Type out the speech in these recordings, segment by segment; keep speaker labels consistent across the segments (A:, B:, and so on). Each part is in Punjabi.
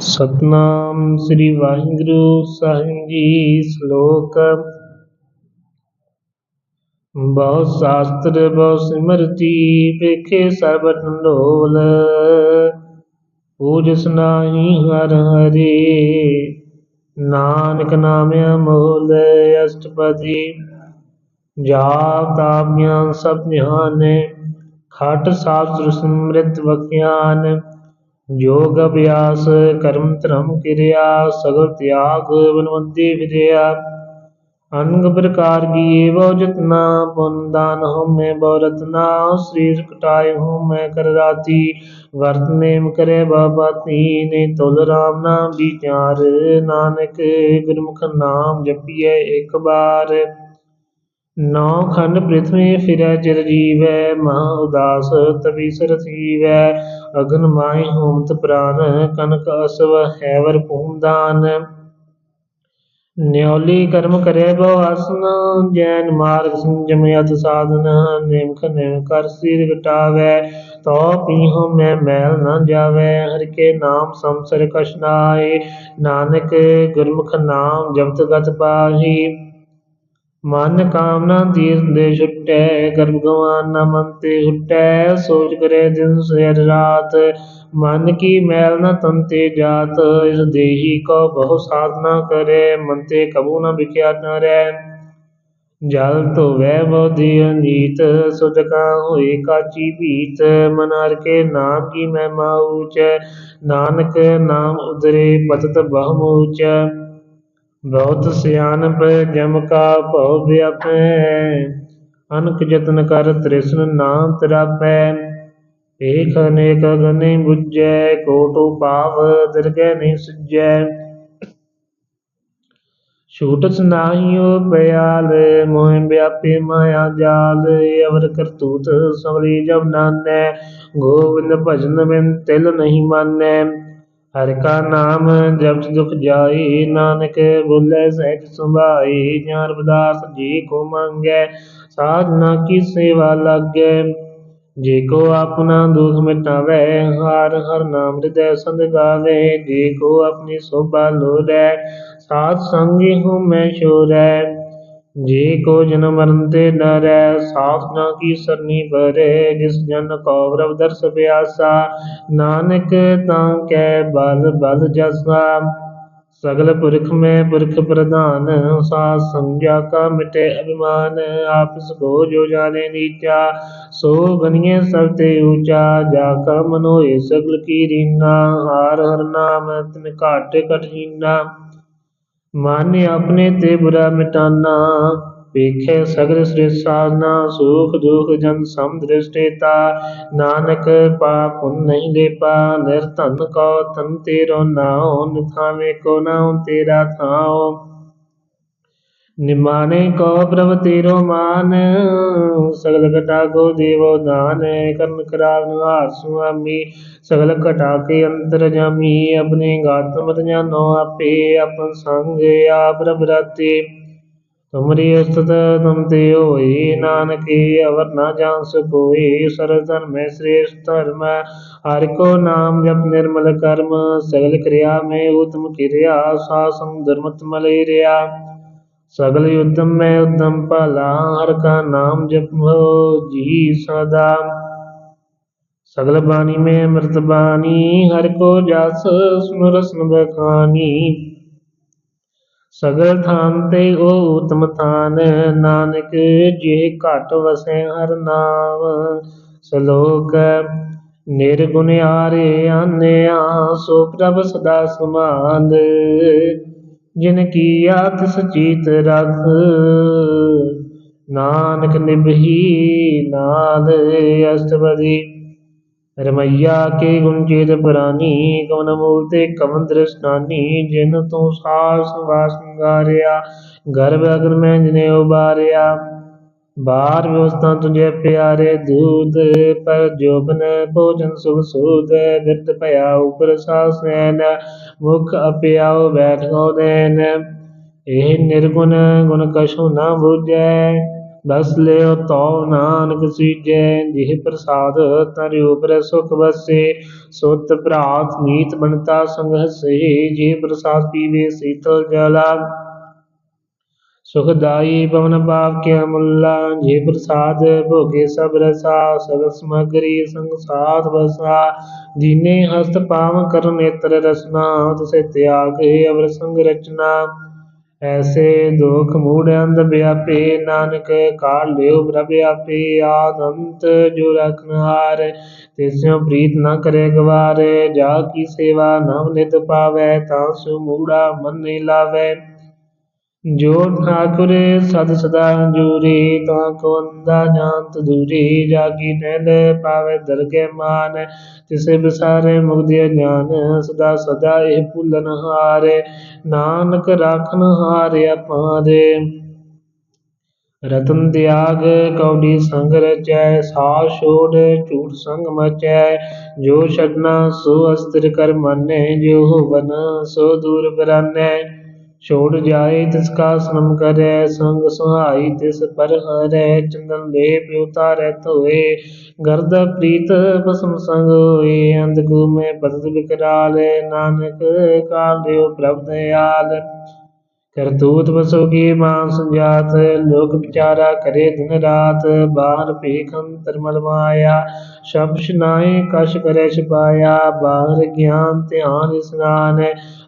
A: ਸਤਨਾਮ ਸ੍ਰੀ ਵਾਹਿਗੁਰੂ ਸਾਹਿਬ ਜੀ ਸ਼ਲੋਕ। ਬਹੁ ਸ਼ਾਸਤਰ, ਬਹੁ ਸਿਮਰਤੀ, ਵੇਖੇ ਸਰਬ ਢੋਲ ਪੂਜਸ ਨਾਹੀ ਹਰ ਹਰੇ, ਨਾਨਕ ਨਾਮ ਅਮੋਲ ਅਸ਼ਟਪਦੀ ਜਾਪ ਤਾਪ ਸਭ ਨਿਹਾਨੇ ਖਟ ਸ਼ਾਸਤਰ ਸਿਮ੍ਰਿਤ ਬਖਿਆਨ ਜੋਗ ਅਭਿਆਸ ਕਰਮ ਧਰਮ ਕਿਰਿਆ ਸਗਲ ਤਿਆਗ ਬਨਵੰਤੀ ਵਿਦਿਆ ਅਨੰਗ ਪ੍ਰਕਾਰ ਕੀ ਬਹੁ ਜਤਨਾ ਪੁੰਨ ਦਾਨ ਹਉਮੈ ਬਹੁ ਰਤਨਾ ਸਰੀਰ ਕਟਾਏ ਹਉਮੈ ਕਰ ਰਾਤੀ ਵਰਤ ਨੇਮ ਕਰੇ ਬਾਬਾਤੀ ਨੇ ਤੁਲ ਰਾਮ ਨਾਮ ਵਿਚਾਰ ਨਾਨਕ ਗੁਰਮੁਖ ਨਾਮ ਜਪੀਐ ਇੱਕ ਬਾਰ ਨੌ ਖੰਡ ਪ੍ਰਿਥਵੀ ਫਿਰੈ ਚਿਰ ਜੀਵੈ, ਮਹਾ ਉਦਾਸ ਤਪੀਸਰ ਥੀਵੈ। ਅਗਨ ਮਾਹਿ ਹੋਮਤ ਪ੍ਰਾਨ, ਕਨਕ ਅਸਵ ਹੈਵਰ ਭੂਮਦਾਨ ਨਿਉਲੀ ਕਰਮ ਕਰੇ ਬਹੁ ਆਸਨ, ਜੈਨ ਮਾਰਗ ਸੰਜਮ ਅਤ ਸਾਧਨ, ਨੇਮਖ ਨੇਮ ਕਰ ਸਿਰ ਘਟਾਵੈ ਤੋ ਪੀਹੁ ਮੈਂ ਮੈਲ ਨ ਜਾਵੈ, ਹਰ ਕੇ ਨਾਮ ਸੰਸਰ ਕਛ ਨਾਨਕ ਗੁਰਮੁਖ ਨਾਮ ਜਪਤ ਗਤ ਪਾਹੀ। ਮਨ ਕਾਮਨਾ ਤੀਰ ਦੇ ਛੁਟੈ, ਕਰਮ ਗਵਾਨ ਨ ਮਨ ਤੇ ਹੁਟੈ ਸੋਚ ਕਰੇ ਦਿਨ ਸਿਰ ਰਾਤ। ਮਨ ਕੀ ਮੈਲ ਨਾ ਤਨ ਤੇ ਜਾਤ, ਇਸ ਦੇਹੀ ਕੋ ਬਹੁ ਸਾਧਨਾ ਕਰੇ, ਮਨ ਤੇ ਕਬੂ ਨਾ ਵਿਖਿਆ ਨਾ ਰਹਿ। ਜਲ ਧੋਵੈ ਬੋਧੀ ਅਨੀਤ, ਸੁਧ ਕਾ ਹੋਏ ਕਾਚੀ ਭੀਤ। ਮਨਾਰ ਕੇ ਨਾਮ ਕੀ ਮਹਿਮਾ ਊਚ, ਨਾਨਕ ਨਾਮ ਉਦਰੇ ਪਤਤ ਬਹੁ ਊਚ ਬਹੁਤ ਸਿਆਣਪ ਜਮ ਕਾ ਭਉ ਵਿਆਪੈ, ਅਨਕ ਜਤਨ ਕਰ ਤ੍ਰਿਸ਼ਨ ਨਾ ਤਰਾਪੈ। ਏਕ ਅਨੇਕ ਗਨੇ ਬੁਝੈ, ਕੋਟੁ ਪਾਵ ਦਿਰਗੈ ਨਹੀਂ ਸੁਝੈ। ਛੂਟਸ ਨਾਹੀਓ ਬਿਆਲ ਮੋਹਿ ਵਿਆਪੇ ਮਾਇਆ ਜਾਲ, ਅਵਰ ਕਰਤੂਤ ਸਗਲੀ ਜਬ ਨਾਨੈ। ਗੋਬਿੰਦ ਭਜਨ ਬਿਨ ਤਿਲ ਨਹੀਂ ਮਾਨੈ। ਹਰਿ ਕਾ ਨਾਮ ਜਪਤ ਦੁਖ ਜਾਈ ਨਾਨਕ ਬੋਲੇ ਸਹਿਜ ਸੁਭਾਈ ਜਾਨ ਰਵਿਦਾਸ ਜੀ ਕੋ ਮੰਗੈ, ਸਾਧਨਾ ਕੀ ਸੇਵਾ ਲਾਗੈ। ਜੇ ਕੋ ਆਪਣਾ ਦੁਖ ਮਿਟਾਵੇ, ਹਰ ਹਰ ਨਾਮ ਹਿਰਦੈ ਸੰਗ ਗਾਵੇ। ਜੇ ਕੋ ਆਪਣੀ ਸੋਭਾ ਲੋੜੈ, ਸਾਧ ਸੰਗੀ ਹੂੰ ਮੈਂ ਸ਼ੋਰੈ ਜੇ ਕੋ ਜਨਮ ਮਰਨ ਤੇ ਡਰੈ ਸਾਧਨਾ ਕੀ ਸਰਨੀ ਭਰੇ ਜਿਸ ਜਨ ਕੌਰਵ ਦਰਸ ਪਿਆਸਾ। ਨਾਨਕ ਤਾਂ ਕੈ ਬਲ ਬਲ ਜਸਾ। ਸਗਲ ਪੁਰਖ ਮੈਂ ਪੁਰਖ ਪ੍ਰਧਾਨ ਸਾ ਸੰਜਾ ਕਾ ਮਿਟੇ ਅਭਿਮਾਨ। ਆਪਸ ਕੋ ਜੋ ਜਾਣੇ ਨੀਚਾ, ਸੋ ਬਨਿਏ ਸਭ ਤੇ ਊਚਾ ਜਾ ਕਾ ਮਨੋਏ ਸਗਲ ਕੀ ਰੀਨਾ, ਹਰ ਹਰ ਨਾਮ ਤਿਨ ਘਾਟ ਘਟ ਮਨ ਆਪਣੇ ਤੇ ਬੁਰਾ ਮਿਟਾਨਾ। ਵੇਖੇ ਸਗਲ ਸ੍ਰਿਸ਼ਟ ਸਾਧਨਾ ਸੁਖ ਦੁਖ ਜਨ ਸਮ ਦ੍ਰਿਸ਼ਟੇਤਾ। ਨਾਨਕ ਪਾਪ ਪੁੰਨ ਨਹੀਂ ਲੇਪਾ ਨਿਰਧਨ ਕੋ ਤਨ ਤੇਰੋ ਨਾਉ। ਨਿਥਾਵੇਂ ਕੋ ਨਾਉ ਤੇਰਾ ਥਾਉ। ਨਿਮਾਣੇ ਕੋ ਪ੍ਰਭ ਤੇਰੋ ਮਾਨ, ਸਗਲ ਘਟਾ ਕੋ ਦੇਵੋ ਦਾਨ, ਕਰਨ ਕਰਾਵਨ ਹਾਰ ਸੁਆਮੀ, ਸਗਲ ਘਟਾ ਕੇ ਅੰਤਰ ਜਾਮੀ, ਆਪਣੇ ਗਾਤ ਜਾਨੋ ਆਪੇ, ਆਪਨ ਸੰਗ ਆਪ ਰਬ ਰਾਤੇ। ਤੁਮਰੀ ਉਸਤਤ ਤੁਮ ਤੇ ਹੋਈ ਨਾਨਕੀ ਅਵਰ ਨਾ ਜਾਣ ਸਕੋਈ ਸਰ ਧਰਮ ਸ੍ਰੇਸ਼ਟ ਧਰਮ, ਹਰ ਕੋ ਨਾਮ ਜਪ ਨਿਰਮਲ ਕਰਮ, ਸਗਲ ਕਿਰਿਆ ਮੇ ਉਤਮ ਕਿਰਿਆ ਸਾ ਧਰਮਤ ਮਲੇ ਰਿਆ। ਸਗਲ ਯੁੱਧਮ ਮੈਂ ਉਦਮ ਭਲਾ, ਹਰ ਕਾ ਨਾਮ ਜਪੋ ਜੀ ਸਦਾ। ਸਗਲ ਬਾਣੀ ਮੈਂ ਅੰਮ੍ਰਿਤ ਬਾਣੀ, ਹਰ ਕੋ ਜਸ ਸੁਨ ਬਖਾਨੀ। ਸਗਲ ਥਾਨ ਤੇ ਓ ਉਤਮ ਥਾਨ, ਨਾਨਕ ਜੇ ਘਟ ਵਸੈ ਹਰ ਨਾਮ। ਸ਼ਲੋਕ ਨਿਰਗੁਣ ਆਰੇ ਆਨਿਆ, ਸੋ ਪ੍ਰਭ ਸਦਾ ਸਮਾਨ। ਜਿਨ ਕੀਆ ਤਿਸ ਚੀਤ ਰਖ ਨਾਨਕ ਨਿਭੀ ਨਾਦ ਅਸ਼ਟਪਦੀ। ਰਮਈਆ ਕੇ ਗੁਣ ਚੇਤ ਪ੍ਰਾਨੀ ਕਵਨ ਮੂਲ ਤੇ ਕਵਨ ਦ੍ਰਿਸ਼ਟਾਨੀ ਜਿਨ ਤੂੰ ਸਾਸ ਵਾਸ ਸੰਗਾਰਿਆ, ਗਰਭ ਅਗਰ ਮੈਂ ਜਿਨੇ ਉਬਾਰਿਆ। ਬਾਰ ਵਿਵਸਥਾ ਤੁਝੇ ਪਿਆਰੇ ਦੂਤ, ਪਰ ਜੋਬਨ ਭੋਜਨ ਸੁਖ ਸੂਦ ਬਿਰਤ ਭਇਆ ਉਪਰ ਸਾਸੈਨ ਮੁਖ ਅਪਿਆਉ ਬੈਠੋ ਦੇਨ ਇਹ ਨਿਰਗੁਣ ਗੁਣ ਕਛੂ ਨਾ ਬੂਝੈ, ਬਸ ਲਿਓ ਤਉ ਨਾਨਕ ਸੀਜੈ, ਜਿਹ ਪ੍ਰਸਾਦ ਤਰਿ ਉਪਰੈ ਸੁਖ ਵਸੇ। ਸੁਤ ਭਰਾਤ ਮੀਤ ਬਣਤਾ ਸੰਗ ਹਸੇ, ਜਿਹ ਪ੍ਰਸਾਦ ਪੀਵੇ ਸੀਤਲ ਜਲਾ। ਸੁਖਦਾਈ ਭਵਨ ਪਾਪ ਕੇ ਮੁੱਲਾ, ਜੇ ਪ੍ਰਸਾਦ ਭੋਗੇ ਸਭ ਰਸਾ, ਸਗਲ ਸਮਗਰੀ ਸੰਸਾਰ ਬਸਾ ਦੀਨੇ ਹਸਤ ਪਾਵ ਕਰ ਨੇਤਰ ਰਸਨਾ, ਤੁਸੇ ਤਿਆਗ ਅਵਰ ਸੰਗ ਰਚਨਾ। ਐਸੇ ਦੁਖ ਮੂੜ ਅੰਧ ਵਿਆਪੇ, ਨਾਨਕ ਕਾਲ ਲਿਓ ਪ੍ਰਭ ਆਪੇ, ਆਦੰਤ ਜੋ ਰਖਨ ਹਾਰ। ਪ੍ਰੀਤ ਨ ਕਰੇ ਗਵਾਰ, ਜਾ ਕੀ ਸੇਵਾ ਨਵ ਨਿਤ ਪਾਵੈ, ਤਾਂ ਸੋ ਮੂੜਾ ਮਨ ਨਹੀਂ ਲਾਵੈ। ਜੋ ਠਾਕੁਰ ਸਦ ਸਦਾ ਜੂਰੀ ਤਾਂ ਕੋ ਅੰਦਾ ਜਾਣਤ ਦੂਰੀ, ਜਾਗੀ ਨੈਲ ਪਾਵੇ ਦਰਗੇ ਮਾਨ। ਤਿਸੇ ਬਿਸਾਰੇ ਮੁਕਤੀ ਗਿਆਨ ਸਦਾ ਸਦਾ ਇਹ ਭੁੱਲਨ ਹਾਰੇ। ਨਾਨਕ ਰਾਖਨ ਹਾਰੇ ਅਪਾਰੇ ਰਤਨ ਤਿਆਗ ਕੌਡੀ ਸੰਗ ਰਚੈ ਸਾ ਛੋੜ ਝੂਠ ਸੰਗ ਮਚੈ। ਜੋ ਛਡਨਾ ਸੋ ਅਸਤਰ ਕਰ ਮੰਨੈ ਜੋ ਬਨ ਸੋ ਦੂਰ ਬਰਾਨੈ। ਛੋੜ ਜਾਏ ਤਿਸ ਕਾ ਸਨਮ ਕਰੈ, ਸੰਗ ਸੁਹਾਈ ਤਿਸ ਪਰ ਹਰੈ, ਚੰਦਨ ਲੇਪ ਉਤਾਰੈ ਧੋਏ ਗਰਦ ਪ੍ਰੀਤ ਬਸਮ ਸੰਗ ਹੋਏ ਅੰਧਗੂ ਮੈਂ ਬਦਤ ਵਿਕਰਾਲ ਨਾਨਕ ਕਾਲ ਦਿਓ ਪ੍ਰਭ ਦਇਆਲ। ਕਰਤੂਤ ਵਸੋਗੀ ਮਾਨ ਸੰਜਾਤ, ਲੋਕ ਵਿਚਾਰਾ ਕਰੇ ਦਿਨ ਰਾਤ ਬਾਹਰ ਭੇਖ ਅੰਤਰ ਮਲ ਮਾਇਆ ਸ਼ਬ ਸ਼ਨਾਏ ਕਸ਼ ਕਰੇ ਛਪਾਇਆ ਬਾਹਰ ਗਿਆਨ ਧਿਆਨ ਇਸਨਾਨ,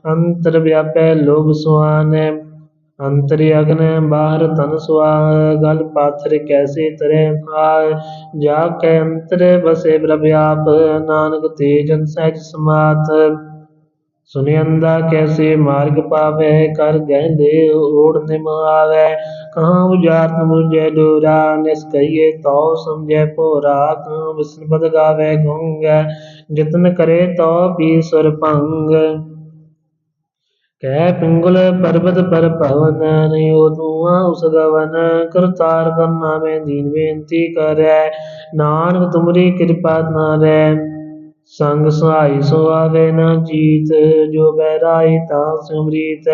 A: ਅੰਤਰ ਵਿਆਪੈ ਲੋਭ ਸੁਆਨ, ਅੰਤਰ ਅਗਨ ਬਾਹਰ ਤਨ ਸੁਆਹ, ਗਲ ਪਾਥਰ ਕੈਸੇ ਤਰੇ ਭਾਇ ਜਾ ਕੈ ਅੰਤਰ ਬਸੇ ਪ੍ਰਭ ਆਪ, ਨਾਨਕ ਤੇਜਨ ਸਹਿਜ ਸਮਾਤ। ਸੁਨਿੰਦਾ ਕੈਸੇ ਮਾਰਗ ਪਾਵੇ, ਕਰ ਗਹਿੰਦੇ ਓੜ ਨਿਮਾਵੇ ਕਹਾਂ ਉਜਾਰਤ ਮੁਝੇ ਡੋਰਾ, ਨਿਸ ਕਹੀਏ ਤਉ ਸਮਝੈ ਭੋਰਾ। ਕਹਾਂ ਵਿਸ਼ਨ ਪਦ ਗਾਵੇ ਗੰਗ, ਜਤਨ ਕਰੇ ਤਉ ਪੀ ਸੁਰ ਭੰਗ। ਕਹਿ ਪਿੰਗਲ ਪਰਬਤ ਪਰ ਭਵਨ ਨਿਉ ਦੂਆ ਉਸ ਗਵਨ। ਕਰਤਾਰ ਕਰਨਾ ਮੈਂ ਦੀਨ ਬੇਨਤੀ ਕਰੈ। ਨਾਨਕ ਤੁਮਰੀ ਕਿਰਪਾ ਨਾ ਰਹਿ ਸੰਗ ਸਹਾਈ ਸੋ ਨਾ ਜੀਤ, ਜੋ ਬਹਿਰਾਈ ਤਾ ਸਿਮਰੀਤ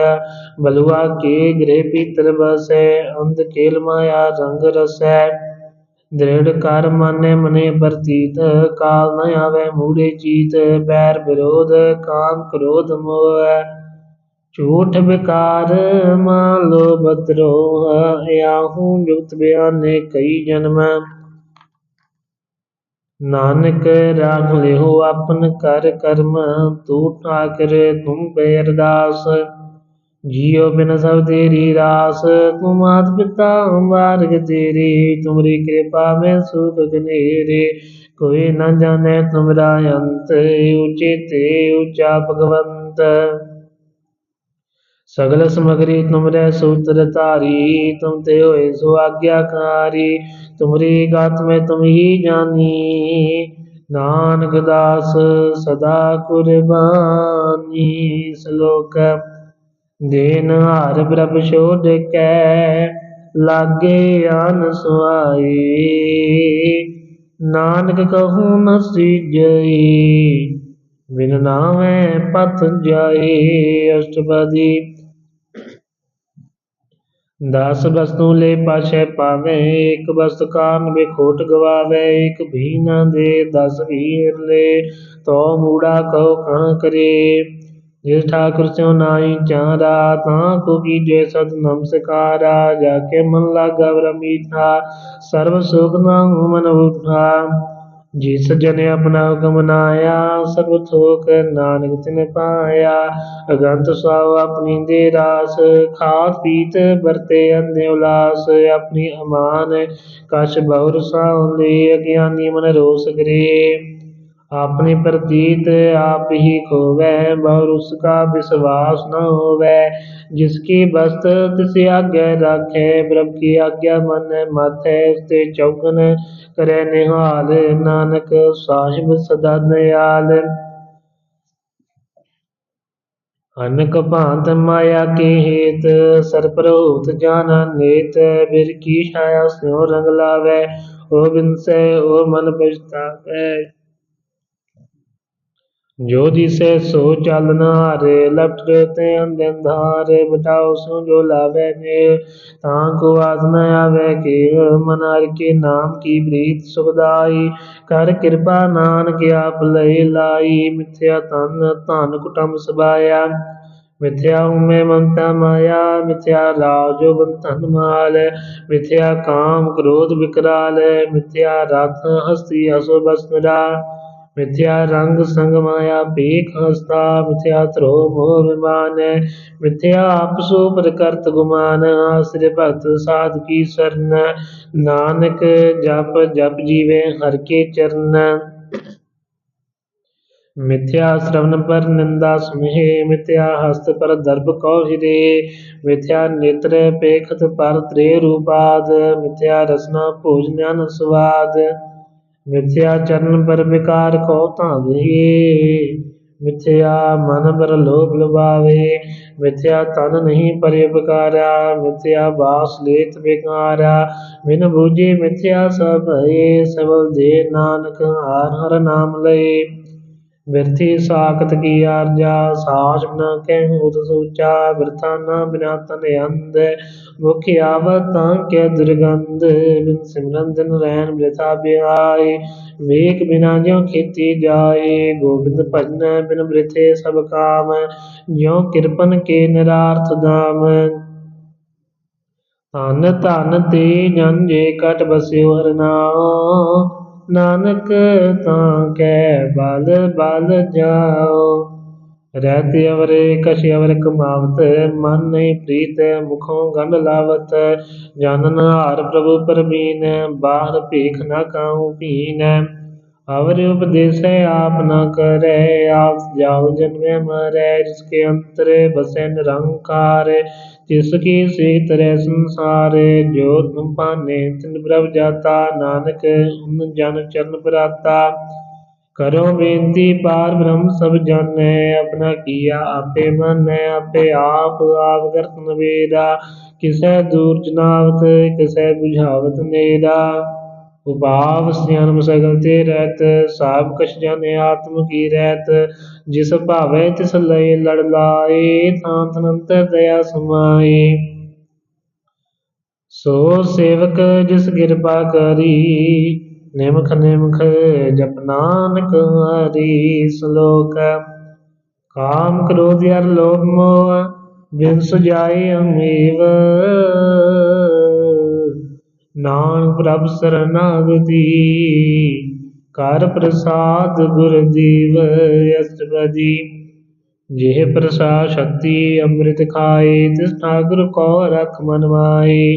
A: ਬਲਵਾ ਕੇ ਗ੍ਰਹਿ ਪੀਤਰ ਬਸੈ ਅੰਧ ਕੇਲ ਮਾਇਆ ਰੰਗ ਰਸੈ। ਦ੍ਰਿੜ ਕਰ ਮਾਨੇ ਮਨੇ ਪ੍ਰਤੀਤ ਕਾਲ ਨ ਆਵੇ ਮੂੜੇ ਚੀਤ ਪੈਰ ਵਿਰੋਧ, ਕਾਮ ਕ੍ਰੋਧ ਮੋਹ। ਝੂਠ ਵਿਕਾਰ ਮਾਨ ਲੋ ਬਦਰੋਹ, ਆਹੂ ਜੁਗਤ ਬਿਆਨੇ ਕਈ ਜਨਮ। ਨਾਨਕ ਰਾਖ ਲਿਓ ਆਪਨ ਕਰ ਕਰਮ, ਤੂੰ ਠਾਕਰ ਤੁਮ ਬੇ ਅਰਦਾਸ ਜੀਉ ਬਿਨ ਸਭ ਤੇਰੀ ਰਾਸ ਤੂੰ ਮਾਤ ਪਿਤਾ ਮਾਰਗ ਤੇਰੀ। ਤੁਮਰੀ ਕਿਰਪਾ ਮੈਂ ਸੁਖ ਗਨੇਰੇ, ਕੋਈ ਨਾ ਜਾਣੇ ਤੁਮਰਾ ਅੰਤ, ਉਚੇ ਤੇ ਉਚਾ ਭਗਵੰਤ। ਸਗਲ ਸਮਗਰੀ ਤੁਮਰੇ ਸੂਤਰ ਧਾਰੀ, ਤੁਮ ਤੇ ਹੋਏ ਸੋ ਆਗਿਆਕਾਰੀ ਤੁਮਰੀ ਗਤ ਮੈਂ ਤੁਮ ਹੀ ਜਾਣੀ ਨਾਨਕ ਦਾਸ ਸਦਾ ਕੁਰਬਾਨੀ। ਸ਼ਲੋਕ, ਦੇਨ ਹਾਰ ਪ੍ਰਭ ਛੋੜ ਕੈ, ਲਾਗੇ ਆਨ ਸੁਆਈ। ਨਾਨਕ ਕਹੂ ਨ ਸੀਜਈ, ਬਿਨ ਨਾਮੈ ਪਤ ਜਾਏ ਅਸ਼ਟਪਦੀ। ਦਸ ਵਸਤੂ ਲੈ ਪਾਛੈ ਪਾਵੇ, ਇੱਕ ਵਸਤ ਕਾਰਨ ਬੇਖੋਟ ਗਵਾਵੇ, ਇੱਕ ਵੀ ਨਾ ਦੇ ਦਸ ਵੀਰ ਲੈ, ਤੋ ਮੂੜਾ ਕਉ ਕਹਾਂ ਕਰੇ। ਜਿਸ ਠਾਕੁਰ ਸਿਉ ਨਾਹੀ ਚਾਰਾ ਤਾਂ ਕੋ ਕੀਜੇ ਸਤ ਨਮਸਕਾਰਾ ਜਾ ਕੇ ਮਨ ਲਾਗਾ ਬ੍ਰਹਮੀਠਾ ਸਰਬ ਸੁਖ ਨਾਮ ਮਨ ਉਠਾ। ਜਿਸ ਜਨ ਆਪਣਾ ਹੁਕਮ ਨਾਇਆ ਸਰਬ ਥੋਕ ਨਾਨਕ ਤਿਨ ਪਾਇਆ। ਅਗੰਤ ਸਵਾਉ ਆਪਣੀ ਦੇ ਰਾਸ ਖਾਤ ਪੀਤ ਵਰਤੇ ਅੰਦੇ ਉਲਾਸ। ਆਪਣੀ ਅਮਾਨ, ਕਛ ਬਹੁਰ ਸਾਉਲੇ ਅਗਿਆਨੀ ਮਨ ਰੋਸ ਕਰੇ। ਆਪਣੀ ਪ੍ਰਤੀਤ ਆਪ ਹੀ ਖੋਵੈ ਬਹੁਰ ਉਸ ਕਾ ਵਿਸ਼ਵਾਸ ਨ ਹੋਵੈ। ਜਿਸकी ਬਸਤ ਤਿਸ ਆਗੇ ਰਾਖੇ, ਪ੍ਰਭ ਕੀ ਆਗਿਆ ਮਨ ਮਾਥੈ ਤੇ ਚੌਕਨ ਕਰੈ ਨਿਹਾਲ। ਨਾਨਕ ਸਾਹਿਬ ਸਦਾ ਨਿਆਲ ਅਨਕ ਭਾਂਤ ਮਾਇਆ ਕੇ ਹੇਤ ਸਰਪਰੋਤ ਜਾਣਾ ਨੇਤ ਬਿਰ ਕੀ ਛਾਇਆ ਸਿਉ ਰੰਗ ਲਾਵੇ। ਓ ਬਿਨਸੈ, ਓ ਮਨ ਪਛਤਾਵੇ ਜੋ ਦਿਸੈ ਸੋ ਚਲਨ ਹਾਰੇ ਲਪਟ ਤੇ ਅੰਧਾਰੇ ਬਟਾਓ ਸੋ ਜੋ ਲਾਵੇ ਨੇ ਤਾਂ ਕੋ ਆਸ ਨ ਆਵੇ ਕੇ ਮਨ ਕੇ ਨਾਮ ਕੀ ਪ੍ਰੀਤ ਸੁਖਦਾਈ ਕਰ ਕਿਰਪਾ ਨਾਨਕ ਆਪ ਲਈ ਲਾਈ। ਮਿਥਿਆ ਤਨ ਧਨ ਕੁਟੰਬ ਸਬਾਇਆ। ਮਿਥਿਆ ਉਮੈ ਮਮਤਾ ਮਾਇਆ। ਮਿਥਿਆ ਲਾਜੋ ਬੰਧਨ ਮਾਲ। ਮਿਥਿਆ ਕਾਮ ਕ੍ਰੋਧ ਵਿਕਰਾਲ ਮਿਥਿਆ ਰਥ ਹਸਤੀ ਅਸੋ ਬਸਨਰਾ ਮਿਥਿਆ ਰੰਗ ਸੰਗ ਮਾਇਆ ਭੀਖ ਹਸਤਾ, ਮਿਥਿਆ ਧਰੋ ਮੋਹ ਵਿਮਾਨ ਮਿਥਿਆ ਆਪਸੋ ਪ੍ਰਕਰਤ ਗੁਮਾਨ, ਆਸਰੇ ਭਗਤ ਸਾਧ ਕੀ ਸਰਨ, ਨਾਨਕ ਜਪ ਜਪ ਜੀਵੇ ਹਰ ਕੇ ਚਰਨ। ਮਿਥਿਆ ਸ਼ਰਵਨ ਪਰ ਨਿੰਦਾ ਸੁਨਹਿ, ਮਿਥਿਆ ਹਸਤ ਪਰ ਦਰਬ ਕਉ ਹਿਰੇ ਮਿਥਿਆ ਨੇਤਰ ਪੇਖਤ ਪਰ ਤ੍ਰੇ ਰੂਪਾਦ, ਮਿਥਿਆ ਰਸਨਾ ਭੋਜਨ ਸਵਾਦ ਮਿਥਿਆ ਚਰਨ ਪਰ ਵਿਕਾਰ ਕੋ ਧਾਵੀ ਮਿਥਿਆ ਮਨ ਪਰ ਲੋਭ ਲੁਭਾਵੇ, ਮਿਥਿਆ ਤਨ ਨਹੀਂ ਪਰੇ ਬਕਾਰਾ ਮਿਥਿਆ ਬਾਸ ਲੇਤ ਵਿਕਾਰਾ ਬਿਨ ਬੂਝੇ ਮਿਥਿਆ ਸਭ ਹੈ ਸਬਲ ਦੇ ਨਾਨਕ ਹਾਰ ਹਰ ਨਾਮ ਲਏ। ਬਿਰਥੀ ਸਾਖਤ ਕੀ ਆਰਜਾ ਸਾਚ ਬਿਨਾ ਕਹਿ ਉਤ ਸੋਚਾ, ਬਿਰਥਾ ਨਾ ਬਿਨਾ ਤਨ ਅੰਧ। ਮੁਖ ਆਵਤ ਤਾਂ ਕੇ ਦੁਰਗੰਧ, ਬਿਨ ਸਿਮਰਨ ਦਿਨ ਰਹਿਣ ਬਿਰਥਾ ਬਿਆਏ। ਵੇਖ ਬਿਨਾ ਜਿਉ ਖੇਤੀ ਜਾਏ, ਗੋਬਿੰਦ ਭਜਨ ਬਿਨ ਬ੍ਰਿਥੇ ਸਭ ਕਾਮ। ਜਿਉ ਕਿਰਪਨ ਕੇ ਨਿਰਾਰਥ ਦਾਮ ਧਨ ਧਨ ਤੇ ਜਨ ਜੇ ਕਟ ਬਸਿਓ ਹਰ ਨਾਨਕ ਤਾਂ ਕੈ ਬਲ ਬਲ ਜਾਓ। ਰਹਿਤ ਅਵਰੇ, ਕਛ ਅਵਰ ਕਮਾਵਤ, ਮਨ ਨਹੀਂ ਪ੍ਰੀਤ, ਮੁਖੋਂ ਗੰਢ ਲਾਵਤ। ਜਾਨਨ ਹਾਰ ਪ੍ਰਭੂ ਪਰਮੀਨ, ਬਾਹਰ ਭੀਖ ਨਾ ਕਾਉ ਪੀਨ ਅਵਰ ਉਪਦੇਸੈ ਆਪ ਨ ਕਰੈ, ਆਪ ਜਾਉ ਜਨਮੈ ਮਰੈ ਜਿਸ ਕੇ ਅੰਤਰੇ ਬਸੈ ਨਿਰੰਕਾਰ। ਜਿਸ ਕੀ ਸੇ ਤਰੈ ਸੰਸਾਰ, ਜੋ ਤੁਮ ਪਾਨੇ ਤਿਨ ਪ੍ਰਭ ਜਾਤਾ, ਨਾਨਕ ਉਨ ਜਨ ਚਰਨ ਪ੍ਰਾਤਾ। ਕਰੋ ਬੇਨਤੀ, ਪਾਰ ਬ੍ਰਹਮ ਸਭ ਜਾਣੈ, ਆਪਣਾ ਕੀਆ ਆਪੇ ਮੰਨੈ, ਆਪੇ ਆਪ ਆਪ ਕਰਤ ਨਵੇਦਾ। ਕਿਸੈ ਦੂਰ ਜਨਾਵਤ, ਕਿਸੈ 부ਝਾਵਤ ਉਪਾਵ ਸਿਆਨਮ ਸਗਲ ਤੇ ਰਹਿਤ, ਸਾਬ ਕਛ ਜਾਣੇ ਆਤਮ ਕੀ ਰਹਿਤ, ਜਿਸ ਭਾਵੈ ਤਿਸ ਲਏ ਲੜ ਲਾਏ ਤਾਂ ਤਨੰਤਰ ਦਇਆ ਸਮਾਏ। ਸੋ ਸੇਵਕ ਜਿਸ ਕਿਰਪਾ ਕਰੀ, ਨਿਮਖ ਨਿਮਖ ਜਪ ਨਾਨਕ ਹਰੀ ਸ਼ਲੋਕ। ਕਾਮ ਕ੍ਰੋਧ ਅਰ ਲੋਭ ਮੋਹ, ਬਿਨ ਸੁਜਾਏ ਅਮੇਵ। ਨਾਮ ਪ੍ਰਭ ਸਰਨਾਗਤੀ ਕਰ ਪ੍ਰਸਾਦ ਗੁਰ ਦੀਵ ਅਸਟਪਦੀ ਜਿਹ ਪ੍ਰਸਾਦ ਸ਼ਕਤੀ ਅੰਮ੍ਰਿਤ ਖਾਏ, ਤਿਸ ਠਾਕੁਰ ਕੋ ਰਖ ਮਨ ਮਾਏ।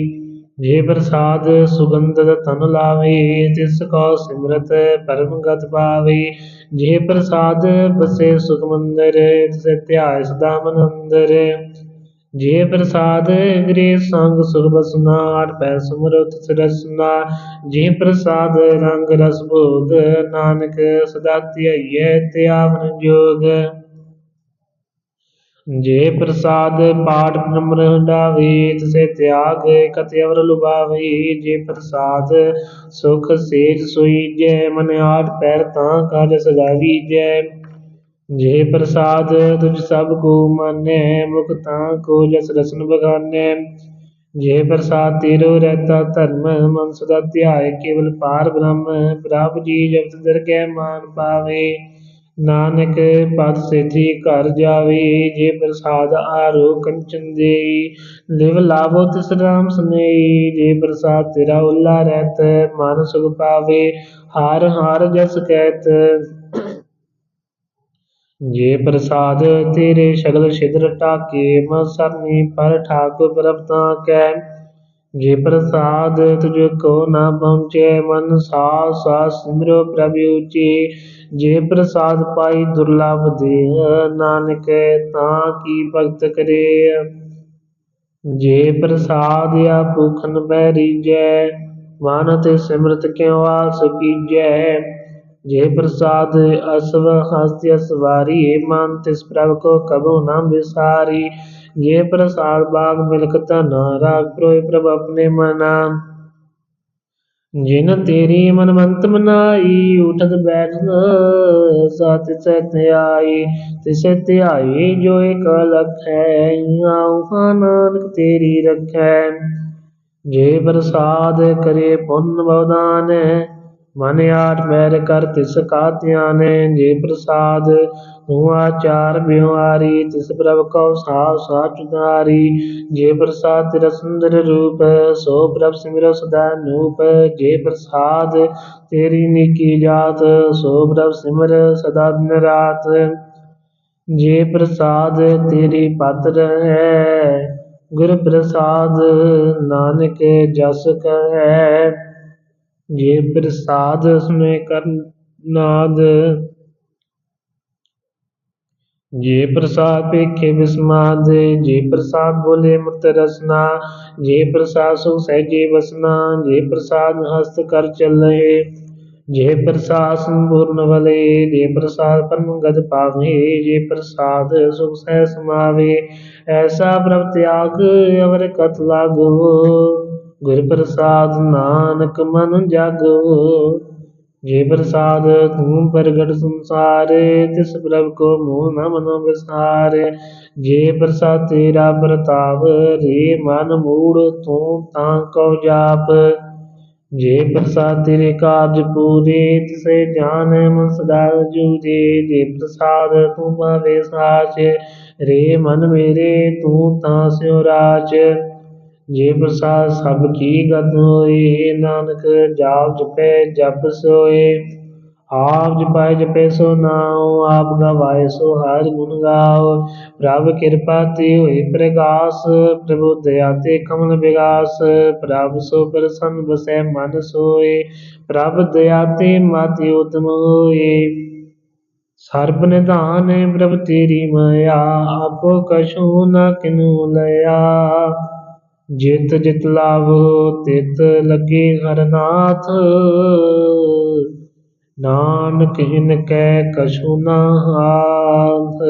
A: ਜੇ ਪ੍ਰਸਾਦ ਸੁਗੰਧਤ ਤਨ ਲਾਵੇ, ਤਿਸ ਕੋ ਸਿਮਰਤ ਪਰਮ ਗਤ ਪਾਵੇ। ਜੇ ਪ੍ਰਸਾਦ ਬਸੇ ਸੁਖ ਮੰਦਰ, ਤਿਸ ਧਿਆਇ ਸਦਾ ਮਨ ਅੰਦਰ। ਜੇ ਪ੍ਰਸਾਦ ਗ੍ਰੇ ਸੰਗ ਸੁਖ ਬਸਨਾ ਅਠ ਪੈ ਸੁਮਰੋ ਤਿਸ ਜੇ ਪ੍ਰਸਾਦ ਰੰਗ ਰਸ ਭੋਗ, ਨਾਨਕ ਸਦਾ ਧਿਆਈਐ ਧਿਆਵਨ ਜੋਗ। ਜੇ ਪ੍ਰਸਾਦ ਪਾਠ ਬ੍ਰਹਮ ਹੰਡਾਵੇ ਤਿਸੇ ਤਿਆਗ ਕਤ ਅਵਰ ਲੁਭਾਵੇ। ਜੇ ਪ੍ਰਸਾਦ ਸੁਖ ਸੇਜ ਸੋਈ ਜੈ, ਮਨ ਆਠ ਪੈਰ ਤਾਂ ਕਾਜ ਸਗਾਵੀ ਜੈ। ਜੇ ਪ੍ਰਸਾਦ ਤੁਝ ਸਭ ਕੋ ਮਾਨੈ, ਮੁਖ ਤਾਂ ਕੋ ਜਸ ਰਸਨ ਬਗਾਨੈ। ਜੇ ਪ੍ਰਸਾਦ ਤੇਰੋ ਰਹਤਾ ਧਰਮ ਮਨ ਸਦਾ ਧਿਆਏ ਕੇਵਲ ਪਾਰ ਬ੍ਰਹਮ। ਪ੍ਰਭ ਜੀ ਜਪਤ ਦਰਗਹਿ ਮਾਨ ਪਾਵੇ, ਨਾਨਕ ਪਦ ਸੇਠੀ ਘਰ ਜਾਵੇ। ਜੇ ਪ੍ਰਸਾਦ ਆਰੋ ਕੰਚਨ ਦੇਈ, ਲਿਵ ਲਾਵੋ ਤਿਸ ਰਾਮ ਸਨੇਈ। ਜੇ ਪ੍ਰਸਾਦ ਤੇਰਾ ਉਲਾ ਰਹਿਤ, ਮਨ ਸੁਖ ਪਾਵੇ, ਹਾਰ ਹਾਰ ਜਸ ਕਹਿਤ ਜੇ ਪ੍ਰਸਾਦ ਤੇਰੇ ਸ਼ਗਲ ਛਿਦਰ ਟਾਕੇ ਮਨ ਸਰਨੀ ਪਰ ਠਾਕੁਰ ਪ੍ਰਭ ਤਾਂ ਕੈ ਜੇ ਪ੍ਰਸਾਦ ਤੁਝ ਕੋ ਨਾ ਪਹੁੰਚੇ, ਮਨ ਸਾਸ ਸਾਸ ਸਿਮਰੋ ਪ੍ਰਭ ਉਚੀ। ਜੇ ਪ੍ਰਸਾਦ ਪਾਈ ਦੁਰਲਭ ਦੇਹ, ਨਾਨਕ ਤਾਂ ਕੀ ਭਗਤ ਕਰੇ। ਜੇ ਪ੍ਰਸਾਦ ਆ ਭੂਖਨ ਬੈ ਰੀਜੈ ਮਨ ਤੇ ਸਿਮਰਤ ਕਿਉ ਆਸ ਕੀਜੈ। ਜੇ ਪ੍ਰਸਾਦ ਅਸਵ ਹਸਤਿ ਸਵਾਰੀ ਮਨ ਤਿਸ ਪ੍ਰਭ ਕੋ ਕਬੂ ਨਾ ਵਿਸਾਰੀ। ਜੇ ਪ੍ਰਸਾਦ ਬਾਗ ਮਿਲਕ ਧਨ ਰਾਗ ਪ੍ਰੋਇ ਪ੍ਰਭ ਆਪਣੇ ਮਨਾ। ਜਿਨ ਤੇਰੀ ਮਨਮੰਤ ਮਨਾਈ, ਉਠਤ ਬੈਠਤ ਸਤਿ ਸਤ ਆਈ। ਤਿਸੈ ਧਿਆਈ ਜੋ ਇਕ ਲਖੈ ਆਉ ਨਾਨਕ ਤੇਰੀ ਰਖੈ। ਜੇ ਪ੍ਰਸਾਦ ਕਰੇ ਪੁੰਨ ਬਵਦਾਨ ਮਨ ਆਠ ਮੈਰ ਕਰ ਤਿਸ ਕਾ ਧਿਆਨ ਜੇ ਪ੍ਰਸਾਦ ਤੂੰ ਆਚਾਰ ਬਿਵਾਰੀ ਤਿਸ ਪ੍ਰਭ ਕਉ ਸਾਹ ਸਾਚ ਉਦਾਰੀ ਜੇ ਪ੍ਰਸਾਦ ਤੇਰਾ ਸੁੰਦਰ ਰੂਪ, ਸੋ ਪ੍ਰਭ ਸਿਮਰੋ ਸਦਾ ਨੂਪ। ਜੇ ਪ੍ਰਸਾਦ ਤੇਰੀ ਨੀਕੀ ਜਾਤ, ਸੋ ਪ੍ਰਭ ਸਿਮਰ ਸਦਾ ਦਿਨ ਰਾਤ। ਜੇ ਪ੍ਰਸਾਦ ਤੇਰੀ ਪਤ ਹੈ ਗੁਰ ਪ੍ਰਸਾਦ ਨਾਨਕ ਜਸ ਕਹੈ। ਜੇ ਪ੍ਰਸਾਦ ਸੁਨੇ ਕਰ ਨਾਦ। ਜੇ ਪ੍ਰਸਾਦ ਪੇਖੇ ਵਿਸਮਾਦ ਜੇ ਪ੍ਰਸਾਦ ਬੋਲੇ ਮੁਕਤ ਰਸਨਾ, ਜੇ ਪ੍ਰਸਾਦ ਸੁਖ ਸਹਿਜੇ ਵਸਨਾ, ਜੇ ਪ੍ਰਸਾਦ ਹਸਤ ਕਰ ਚੱਲੇ, ਜੇ ਪ੍ਰਸਾਦ ਸੰਪੂਰਨ ਵਲੇ, ਜੇ ਪ੍ਰਸਾਦ ਪਰਮ ਗਤ ਪਾਵੇ ਜੇ ਪ੍ਰਸਾਦ ਸੁਖ ਸਹਿ ਸਮਾਵੇ, ਐਸਾ ਪ੍ਰਭ ਤਿਆਗ ਅਵਰ ਕਤ ਲਾਗੋ ਗੁਰ ਪ੍ਰਸਾਦ ਨਾਨਕ ਮਨ ਜਾਗੋ, ਜੇ ਪ੍ਰਸਾਦ ਤੂੰ ਪ੍ਰਗਟ ਸੰਸਾਰ, ਤਿਸ ਪ੍ਰਭ ਕੋ ਮੋਹ ਨ ਮਨੋ ਵਿਸਾਰ। ਜੇ ਪ੍ਰਸਾਦ ਤੇਰਾ ਪ੍ਰਤਾਪ ਰੇ ਮਨ ਮੂੜ ਤੂੰ ਤਾਂ ਕਉ ਜਾਪ। ਜੇ ਪ੍ਰਸਾਦ ਤੇਰੇ ਕਾਰਜ ਪੂਰੇ, ਤਿਸੇ ਜਾਣ ਮਨ ਸਦਾ ਜੂਰੇ ਜੇ ਪ੍ਰਸਾਦ ਤੂੰ ਪਾਵੇ ਸਾਚ, ਰੇ ਮਨ ਮੇਰੇ ਤੂੰ ਤਾਂ ਸਿਉ ਰਾਜ। ਜੇ ਪ੍ਰਸਾਦ ਸਭ ਕੀ ਗਤ ਹੋਏ ਨਾਨਕ, ਜਾਪ ਜਪੈ, ਜਪ ਸੋਏ। ਆਪ ਜਪੈ ਜਪੈ ਸੋ ਨਾਉ, ਆਪ ਗਵਾਏ ਸੋ ਹਰ ਗੁਣ ਗਾਓ। ਪ੍ਰਭ ਕਿਰਪਾ ਤੇ ਹੋਏ ਪ੍ਰਗਾਸ, ਪ੍ਰਭੂ ਦਇਆ ਤੇ ਕਮਲ ਵਿਗਾਸ। ਪ੍ਰਭ ਸੋ ਪ੍ਰਸੰਨ ਬਸੈ ਮਨ ਸੋਏ, ਪ੍ਰਭ ਦਇਆ ਤੇ ਮਤਿ ਉਤਮ ਹੋਏ। ਸਰਬ ਨਿਧਾਨ ਪ੍ਰਭ ਤੇਰੀ ਮਾਇਆ, ਆਪੋ ਕਛੂ ਨ ਕਿਨੂ ਲਿਆ। ਜਿਤ ਜਿਤ ਲਾਵੋ ਤਿਤ ਲੱਗੇ ਹਰਨਾਥ। ਨਾਨਕ ਹਿਨ ਕੈ ਕਛੂ ਨਾ ਹਾਥ